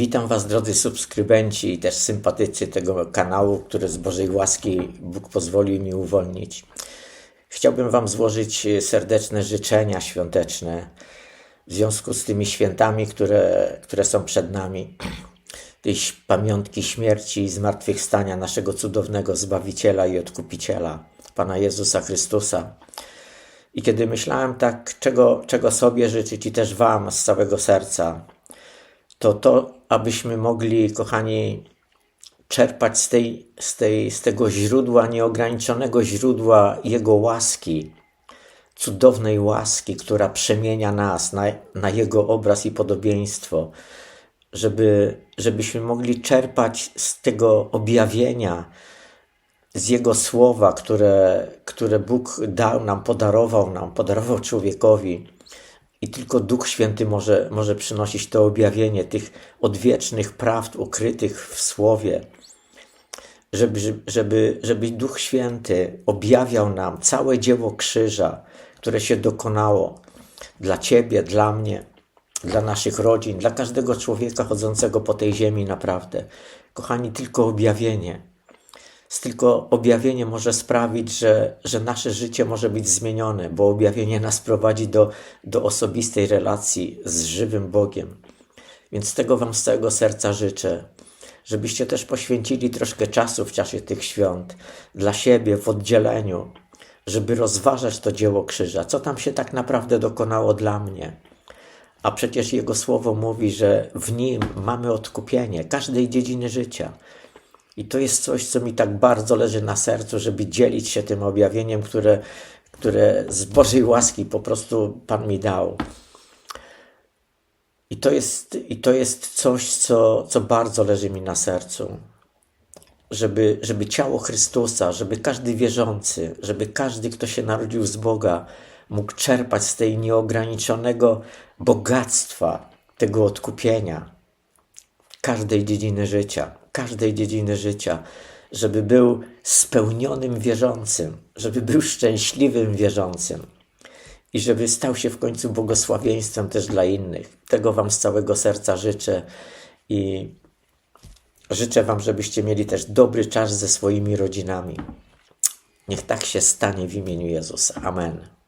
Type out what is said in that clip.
Witam Was, drodzy subskrybenci i też sympatycy tego kanału, który z Bożej łaski Bóg pozwolił mi uwolnić. Chciałbym Wam złożyć serdeczne życzenia świąteczne w związku z tymi świętami, które, które są przed nami. Tej pamiątki śmierci i zmartwychwstania naszego cudownego Zbawiciela i Odkupiciela, Pana Jezusa Chrystusa. I kiedy myślałem tak, czego, czego sobie życzyć i też Wam z całego serca, to to, abyśmy mogli, kochani, czerpać z, tej, z, tej, z tego źródła, nieograniczonego źródła Jego łaski, cudownej łaski, która przemienia nas na, na Jego obraz i podobieństwo, żeby, żebyśmy mogli czerpać z tego objawienia, z Jego słowa, które, które Bóg dał nam, podarował nam, podarował człowiekowi. I tylko Duch Święty może, może przynosić to objawienie tych odwiecznych prawd ukrytych w Słowie, żeby, żeby, żeby Duch Święty objawiał nam całe dzieło krzyża, które się dokonało dla Ciebie, dla mnie, dla naszych rodzin, dla każdego człowieka chodzącego po tej ziemi, naprawdę. Kochani, tylko objawienie. Tylko objawienie może sprawić, że, że nasze życie może być zmienione, bo objawienie nas prowadzi do, do osobistej relacji z żywym Bogiem. Więc tego Wam z całego serca życzę, żebyście też poświęcili troszkę czasu w czasie tych świąt dla siebie w oddzieleniu, żeby rozważać to dzieło krzyża, co tam się tak naprawdę dokonało dla mnie. A przecież Jego słowo mówi, że w nim mamy odkupienie każdej dziedziny życia. I to jest coś, co mi tak bardzo leży na sercu, żeby dzielić się tym objawieniem, które, które z Bożej łaski po prostu Pan mi dał. I to jest, i to jest coś, co, co bardzo leży mi na sercu. Żeby, żeby ciało Chrystusa, żeby każdy wierzący, żeby każdy, kto się narodził z Boga, mógł czerpać z tej nieograniczonego bogactwa, tego odkupienia każdej dziedziny życia, każdej dziedziny życia, żeby był spełnionym wierzącym, żeby był szczęśliwym wierzącym i żeby stał się w końcu błogosławieństwem też dla innych. Tego Wam z całego serca życzę i życzę Wam, żebyście mieli też dobry czas ze swoimi rodzinami. Niech tak się stanie w imieniu Jezusa. Amen.